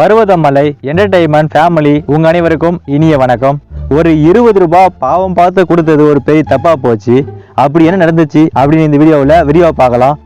Parvathamalai entertainment family உங்க அனைவருக்கும் இனிய வணக்கம். ஒரு இருபது ரூபாய் பாவம் பார்த்து கொடுத்தது ஒரு பெரிய தப்பா போச்சு. அப்படி என்ன நடந்துச்சு அப்படின்னு இந்த வீடியோவில் விரிவா பார்க்கலாம்.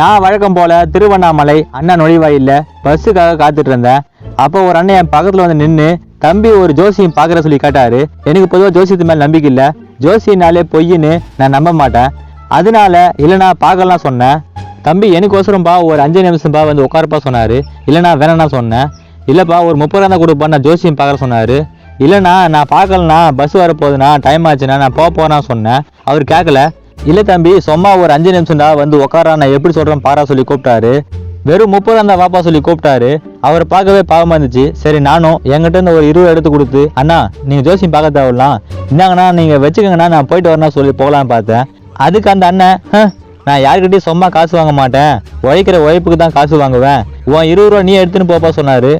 நான் வழக்கம் போல திருவண்ணாமலை அண்ணா நுழைவாயில்ல. பஸ்ஸுக்காக காத்துட்டு இருந்தேன். அப்போ ஒரு அண்ணன் என் பக்கத்துல வந்து நின்று தம்பி ஒரு ஜோசியம் பார்க்குற சொல்லி கேட்டாரு. எனக்கு பொதுவாக ஜோசியத்து மேல நம்பிக்கை இல்லை. ஜோசியினாலே பொய்ன்னு நான் நம்ப மாட்டேன். அதனால இல்லைனா பார்க்கலாம் சொன்னேன். தம்பி எனக்கோசரம்பா ஒரு அஞ்சு நிமிஷம்பா வந்து உட்காரப்பா சொன்னார். இல்லைனா வேணாண்ணா சொன்னேன். இல்லைப்பா ஒரு முப்பது ரூபா கொடுப்பா நான் ஜோசியம் பார்க்குற சொன்னார். இல்லைண்ணா நான் பார்க்கலண்ணா பஸ் வர போகுதுண்ணா டைம் ஆச்சுண்ணா நான் போக போகிறேன்னு சொன்னேன். அவர் கேட்கல இல்லை தம்பி சும்மா ஒரு அஞ்சு நிமிஷம்டா வந்து உட்காரா நான் எப்படி சொல்கிறேன் பாரா சொல்லி கூப்பிட்டாரு. வெறும் முப்பது அந்த வாப்பா சொல்லி கூப்பிட்டாரு. அவர் பார்க்கவே பாவமாக இருந்துச்சு. சரி நானும் என்கிட்ட இருந்து ஒரு இருபது எடுத்து கொடுத்து அண்ணா நீங்கள் ஜோசியம் பார்க்க தேவையில்லாம் இந்தாங்கண்ணா நீங்கள் வச்சுக்கோங்கண்ணா நான் போயிட்டு வரேன்னா சொல்லி போகலான்னு பார்த்தேன். அதுக்கு அந்த அண்ணன் நான் யார்கிட்டயும் சும்மா காசு வாங்க மாட்டேன். உழைக்கிற உழைப்புக்கு தான் காசு வாங்குவேன். உன் இருபது ரூபா நீ எடுத்துன்னு போப்பா சொன்னாரு.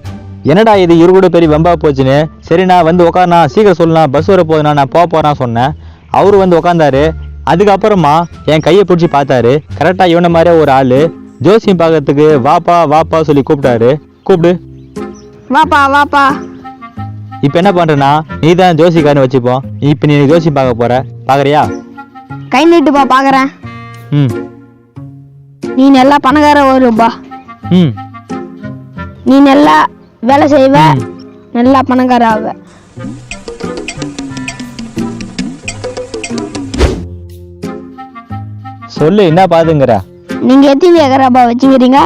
என்னடா இது இரு கூட பெரிய வெம்பா போச்சுன்னு. சரி நான் வந்து உட்காரணா சீக்கிரம் சொல்லலாம். பஸ் வர போகுதுண்ணா நான் போக போறேன் சொன்னேன். அவரு வந்து உட்காந்தாரு அதுக்கப்புறமா என் கையை பிடிச்சி பார்த்தாரு. கரெக்டா இவன மாதிரியே ஒரு ஆளு. ஜோசியம் பார்க்கறதுக்கு வாப்பா வாப்பா சொல்லி கூப்பிட்டாரு. கூப்பிடு. வாப்பா வாப்பா. இப்போ என்ன பண்றேன்னா நீ தான் ஜோசிக்காரன்னு வச்சுப்போம். இப்போ நீ ஜோசியம் பார்க்க போற. பார்க்கறியா? கை நீட்டுப்பா பார்க்குறேன். ம். நீ நல்லா பணக்கார வருப்பா ம். நீ நல்லா வேலை செய்வ. நல்லா பணக்கார ஆவ. சொல்லு என்ன பாதுங்கிற நீங்க எத்தனை ஏக்கராப்பா வச்சுக்கிறீங்க?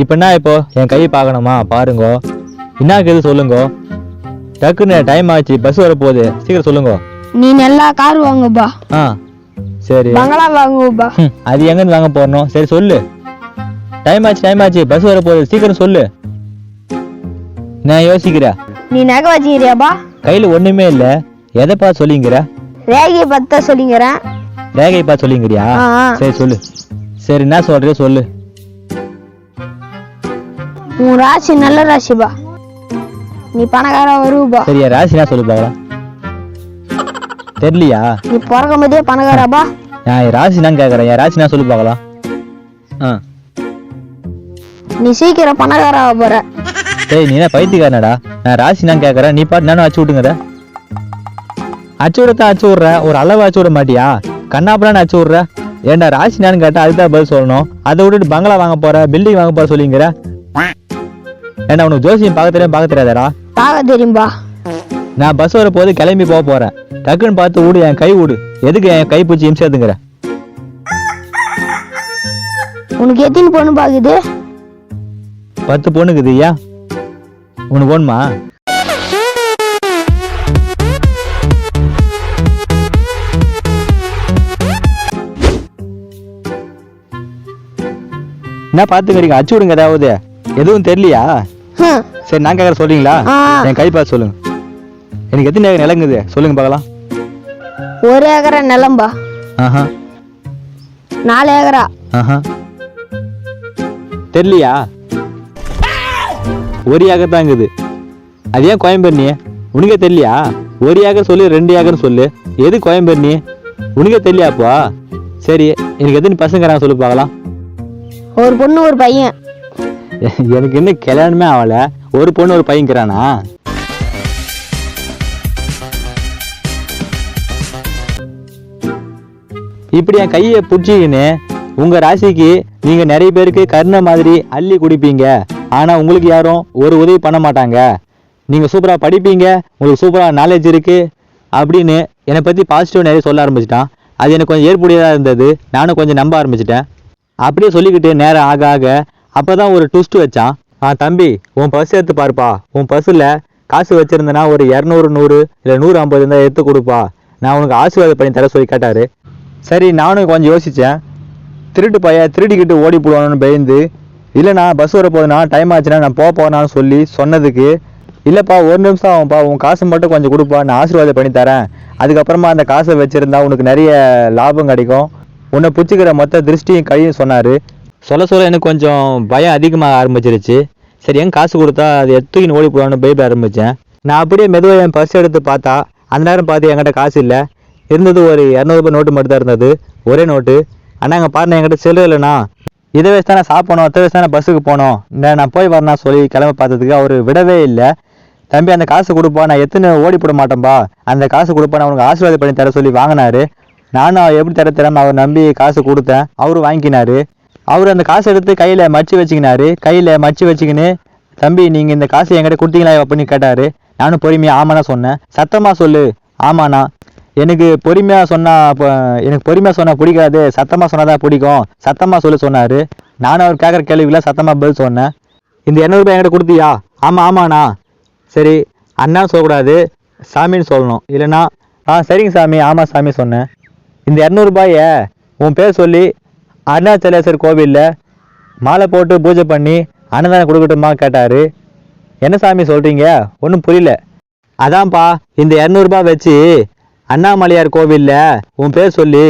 இப்போ என்ன இப்போ? என் கை பார்க்கணுமா பாருங்க. என்ன இது சொல்லுங்க. டக்குன்னு டைம் ஆச்சு பஸ் வர போகுது சீக்கிரம் சொல்லுங்க. நீ நல்லா கார் வாங்குப்பா. ஆ சரி. பங்களா வாங்குப்பா. ம், அது எங்கேருந்து வாங்க போறணும்? சரி சொல்லு. டைம் ஆச்சு டைம் ஆச்சு. பஸ் வர போகுது. சீக்கிரம் சொல்லு. நான் யோசிக்கிறேன். நீ நகை வச்சுக்கிறியாப்பா? கையில் ஒன்றுமே இல்லை. எதை பார்த்து சொல்லிங்கிற? ரேகை பத்த சொல்லிங்கிறேன். ரேகை பார்த்து சொல்லிங்கிறியா? ஆ, ஆ. சரி சொல்லு. சரி என்ன சொல்றியோ சொல்லு. உன் ராசி நல்ல ராசிப்பா. நீ பணக்கார வருவப்பா. சரி என் ராசி என்ன சொல்லு பார்க்கலாம் தெரியலையா நீ பிறக்கும் போதே பணக்காரப்பா. நான் என் ராசி நான் கேட்குறேன் என் ராசி நான் சொல்லி பார்க்கலாம். ஆ. நீ சீக்கிரம் பணக்கார ஆக போற. டேய் நீ என்ன பைத்தியக்காரனடா? நான் ராசி நான் கேட்குறேன் நீ பாட்டு நானும் அச்சு விட்டுங்கற? அச்சு விடத்தான் அச்சு விட்ற. ஒரு அளவு அச்சு விட மாட்டியா? கண்ணாப்படான்னு அச்சு விட்ற? ஏன்டா ராசி நான் கேட்டா அதுதான் பதில் சொல்லணும். அதை விட்டுட்டு பங்களா வாங்க போற பில்டிங் வாங்க போற சொல்லிங்கிற? ஏன்டா உனக்கு ஜோசியம் பார்க்க தெரியும்? பார்க்க தெரியாதாடா? பார்க்க தெரியும்பா. நான் பஸ் வர போது கிளம்பி போக போறேன். டக்குன்னு பார்த்து விடு என் கை விடு எதுக்கு என் கை பூச்சி இம்சேத்துங்கிற உனக்கு எத்தனை பொண்ணு பாக்குது? பத்து பொண்ணுக்குது ஐயா உனக்கு போணுமா? என்ன பார்த்துக்கிறீங்க? அச்சு விடுங்க ஏதாவது. எதுவும் தெரியலையா. சரி நான் கேட்குற சொல்றீங்களா. என் கை பார்த்து சொல்லுங்க. எனக்கு எத்தனை ஏக்கர் நிலங்குது? சொல்லுங்க பார்க்கலாம். ஒரு ஏக்கரா நிலம்பா ஆஹா. நாலு ஏக்கரா. ஆஹா. தெரியலையா? ஒரு ஏக்கர் இருக்குது. அது ஏன் கோயம்பேடு நீ? உனக்கே தெரியலையா? ஒரு ஏக்கர் சொல்லு ரெண்டு ஏக்கர் சொல்லு. எது கோயம்பேடு நீ? உனக்கே தெரியலையாப்பா சரி எனக்கு எத்தனை பசங்கிறாங்க சொல்லு பார்க்கலாம். ஒரு பொண்ணு ஒரு பையன். எனக்கு இன்னும் கல்யாணமே ஆகல. ஒரு பொண்ணு ஒரு பையன்கிறானா இப்படி என் கையை பிடிச்சிக்கின்னு உங்கள் ராசிக்கு நீங்கள் நிறைய பேருக்கு கருணை மாதிரி அள்ளி குடிப்பீங்க. ஆனால் உங்களுக்கு யாரும் ஒரு உதவி பண்ண மாட்டாங்க. நீங்கள் சூப்பராக படிப்பீங்க. உங்களுக்கு சூப்பராக நாலேஜ் இருக்குது அப்படின்னு என்னை பற்றி பாசிட்டிவ் நிறைய சொல்ல ஆரம்பிச்சிட்டான். அது எனக்கு கொஞ்சம் ஏற்புடையதாக இருந்தது. நானும் கொஞ்சம் நம்ப ஆரம்பிச்சிட்டேன். அப்படியே சொல்லிக்கிட்டு நேரம் ஆக ஆக அப்போ தான் ஒரு ட்விஸ்ட் வச்சான். ஆ தம்பி உன் பர்ஸ் எடுத்து பாருப்பா. உன் பர்ஸில் காசு வச்சுருந்தனா ஒரு இரநூறு நூறு இல்லை நூறு ஐம்பது இருந்தால் எடுத்து கொடுப்பா. நான் உனக்கு ஆசீர்வாதம் பண்ணி தர சொல்லி கேட்டார். சரி நானும் கொஞ்சம் யோசித்தேன் திருட்டு பையன் திருடிக்கிட்டு ஓடி போடுவானு பயந்து இல்லைண்ணா பஸ் வர போகுதுண்ணா டைம் ஆச்சுன்னா நான் போக போனான்னு சொல்லி சொன்னதுக்கு இல்லைப்பா ஒரு நிமிஷம் ஆகும்ப்பா உன் காசு மட்டும் கொஞ்சம் கொடுப்பா நான் ஆசீர்வாதம் பண்ணி தரேன். அதுக்கப்புறமா அந்த காசை வச்சுருந்தா உனக்கு நிறைய லாபம் கிடைக்கும். உன்னை பிடிச்சிக்கிற மொத்த திருஷ்டியும் கையும் சொன்னார். சொல்ல சொல்ல எனக்கு கொஞ்சம் பயம் அதிகமாக ஆரம்பிச்சிருச்சு. சரி ஏன் காசு கொடுத்தா அது எத்துக்கின்னு ஓடி போவான்னு பயப்பட ஆரம்பித்தேன் நான் அப்படியே மெதுவாக என் பர்ஸ் எடுத்து பார்த்தா அந்த நேரம் பார்த்து என்கிட்ட காசு இல்லை. இருந்தது ஒரு இரநூறுபா நோட்டு மட்டும் தான் இருந்தது. ஒரே நோட்டு. அண்ணாங்க பாருங்க என்கிட்ட செல்லு இல்லைண்ணா. இதை வச்சு தானே சாப்பிடணும் இதை வச்சு தானே பஸ்ஸுக்கு போகணும். நான் போய் வரேன்னா சொல்லி கிளம்ப பார்த்ததுக்கு அவர் விடவே இல்லை. தம்பி அந்த காசு கொடுப்பா நான் எத்தனை ஓடி போட மாட்டேன்பா. அந்த காசு கொடுப்பா நான் உனக்கு ஆசீர்வாதம் பண்ணி தர சொல்லி வாங்கினாரு. நானும் எப்படி தர தராம அவர் நம்பி காசு கொடுத்தேன். அவரு வாங்கிக்கினாரு அவர் அந்த காசு எடுத்து கையில் மடிச்சு வச்சுக்கினாரு. கையில் மடிச்சு வச்சுக்கின்னு தம்பி நீங்கள் இந்த காசு என்கிட்ட கொடுத்தீங்களா? அப்படின்னு கேட்டார். நானும் பொறுமையாக ஆமாண்ணா சொன்னேன். சத்தமாக சொல்லு. ஆமாண்ணா. எனக்கு பொறுமையாக சொன்னால் அப்போ எனக்கு பொறுமையாக சொன்னால் பிடிக்காது. சத்தமாக சொன்னால் தான் பிடிக்கும். சத்தமாக சொல்ல சொன்னார். நானும் அவர் கேட்குற கேள்விக்கெல்லாம் சத்தமாக பதில் சொன்னேன். இந்த இரநூறுபா என்கிட்ட கொடுத்தியா? ஆமாம் ஆமாண்ணா. சரி அண்ணான்னு சொல்லக்கூடாது. சாமின்னு சொல்லணும். இல்லைன்னா ஆ சரிங்க சாமி. ஆமாம் சாமி சொன்னேன். இந்த இரநூறுபாய உன் பேர் சொல்லி அருணாச்சலேஸ்வர் கோவிலில் மாலை போட்டு பூஜை பண்ணி அன்னதானம் கொடுக்கட்டுமா கேட்டார். என்ன சாமி சொல்கிறீங்க ஒன்றும் புரியல. அதான்ப்பா இந்த இரநூறுபா வச்சு அண்ணாமலையார் கோவிலில் உன் பேர் சொல்லி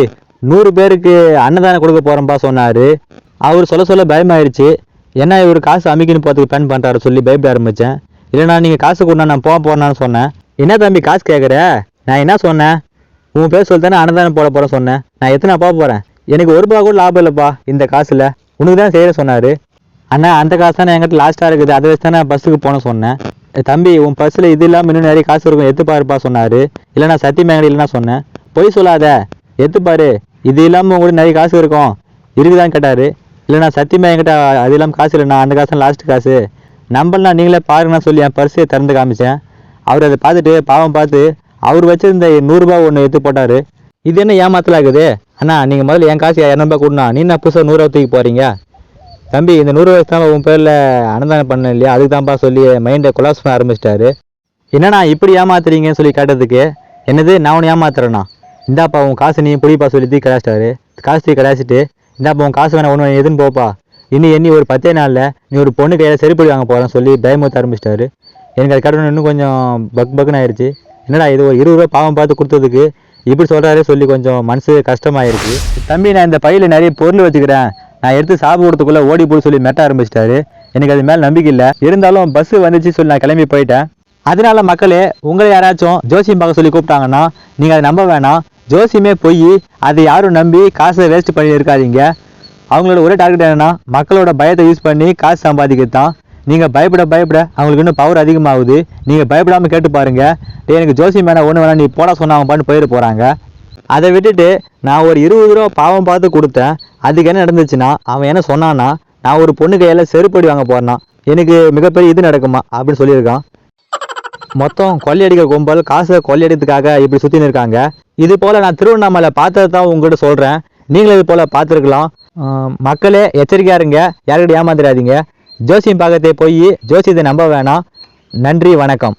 நூறு பேருக்கு அன்னதானம் கொடுக்க போகிறேன்ப்பா சொன்னார். அவர் சொல்ல சொல்ல பயமாயிருச்சு. என்ன இவர் காசு அமைக்கணும் போகிறதுக்கு பிளான் பண்ணுறாரு சொல்லி பயப்பட ஆரம்பித்தேன் இல்லைண்ணா நீங்கள் காசு கொடுனா நான் போக போகிறேன்னு சொன்னேன். என்ன தம்பி காசு கேட்குற நான் என்ன சொன்னேன்? உன் பேர் சொல்லி தானே அன்னதானம் போட போகிறேன் சொன்னேன். நான் எத்தனை போக போகிறேன் எனக்கு ஒரு ரூபா கூட லாபம் இல்லைப்பா இந்த காசில். உனக்கு தான் செய்கிற சொன்னார். அண்ணா அந்த காசு தானே என்கிட்ட லாஸ்ட்டாக இருக்குது. அதை வச்சு தானே பஸ்ஸுக்கு போன சொன்னேன். தம்பி உன் பர்ஸில் இது இல்லாமல் இன்னும் நிறைய காசு இருக்கும். எத்து பாருப்பா சொன்னார். இல்லை நான் சத்தியம் என்கிட்ட இல்லைன்னா சொன்னேன். பொய் சொல்லாத. எத்து பாரு. இது இல்லாமல் கூட நிறைய காசு இருக்கும். இருக்குதான்னு கேட்டார். இல்லை நான் சத்தியமாக என்கிட்ட அது இல்லாமல் காசு இல்லைண்ணா அந்த காசு லாஸ்ட் காசு. நம்பலாம் நீங்களே பாருங்கண்ணா சொல்லி என் பர்ஸை திறந்து காமிச்சேன். அவர் அதை பார்த்துட்டு பாவம் பார்த்து அவர் வச்சிருந்த நூறுரூபா ஒன்று எடுத்து போட்டார். இது என்ன ஏமாத்தலாகுது? அண்ணா நீங்கள் முதல்ல என் காசு இரநூறுபா கொடுண்ணா. நீ என்ன புதுசாக நூறுரூவா தூக்கி போகிறீங்க தம்பி இந்த நூறு வயசு தான் உன் பேரில் அன்னதானம் பண்ண இல்லையா? அதுக்கு தான்ப்பா சொல்லி மைண்டை கொலாப்ஸ் பண்ண ஆரம்பிச்சிட்டாரு. என்னண்ணா இப்படி ஏமாத்துறீங்கன்னு சொல்லி கேட்டதுக்கு என்னது நான் உன்னை ஏமாத்துறேண்ணா இந்தாப்பா உன் காசு நீ பிடிப்பா சொல்லி தீ கடாச்சிட்டாரு காசு தீ கடாச்சிட்டு இந்தாப்பா உன் காசு வேணா ஒன்று எதுன்னு போப்பா. இனி எண்ணி ஒரு பத்தே நாளில் நீ ஒரு பொண்ணு கையில் சரிப்படி வாங்க போகிறேன்னு சொல்லி பயமுறுத்த ஆரம்பிச்சிட்டாரு. எனக்கு அது கடவுள் இன்னும் கொஞ்சம் பக் பக்குன்னு ஆயிடுச்சு என்னடா இது ஒரு இருபது ரூபா பாவம் பார்த்து கொடுத்ததுக்கு இப்படி சொல்கிறாரே சொல்லி கொஞ்சம் மனசு கஷ்டமாயிருச்சு. தம்பி நான் இந்த பையில் நிறைய பொருள் வச்சுக்கிறேன். நான் எடுத்து சாப்பிட்றதுக்குள்ளே ஓடி போட சொல்லி மெட்ட ஆரம்பிச்சிட்டாரு. எனக்கு அது மேலே நம்பிக்கை இல்லை. இருந்தாலும் பஸ்ஸு வந்துச்சு சொல்லி நான் கிளம்பி போயிட்டேன். அதனால மக்களே உங்களை யாராச்சும் ஜோசியம் பார்க்க சொல்லி கூப்பிட்டாங்கன்னா நீங்கள் அதை நம்ப வேணாம். ஜோசியமே போய் அதை யாரும் நம்பி காசை வேஸ்ட் பண்ணி இருக்காதீங்க அவங்களோட ஒரே டார்கெட் என்னென்னா மக்களோட பயத்தை யூஸ் பண்ணி காசு சம்பாதிக்கிறது தான் நீங்கள் பயப்பட பயப்பட அவங்களுக்கு இன்னும் பவர் அதிகமாகுது. நீங்கள் பயப்படாமல் கேட்டு பாருங்கள் எனக்கு ஜோசியம் வேணா ஒன்று வேணா நீ போட சொன்னாங்க அவங்க பாட்டு போயிட போகிறாங்க அதை விட்டுட்டு நான் ஒரு இருபது ரூபா பாவம் பார்த்து கொடுத்தேன். அதுக்கு என்ன நடந்துச்சுன்னா அவன் என்ன சொன்னான்னா நான் ஒரு பொண்ணு கையில் செருப்படி வாங்க போறேன்னா எனக்கு மிகப்பெரிய இது நடக்குமா அப்படின்னு சொல்லியிருக்கான். மொத்தம் கொள்ளையடிக்கிற கும்பல் காசை கொள்ளையடிக்கிறதுக்காக இப்படி சுற்றின்னு இருக்காங்க. இது போல் நான் திருவண்ணாமலை பார்த்தது தான் உங்கள்கிட்ட சொல்கிறேன் நீங்களும் இது போல் பார்த்துருக்கலாம். மக்களே எச்சரிக்கையாக இருங்க. யாருக்கிட்ட ஏமாந்துடாதீங்க. ஜோசியம் பார்க்கறதே போய் ஜோசியத்தை நம்ப வேணாம். நன்றி வணக்கம்.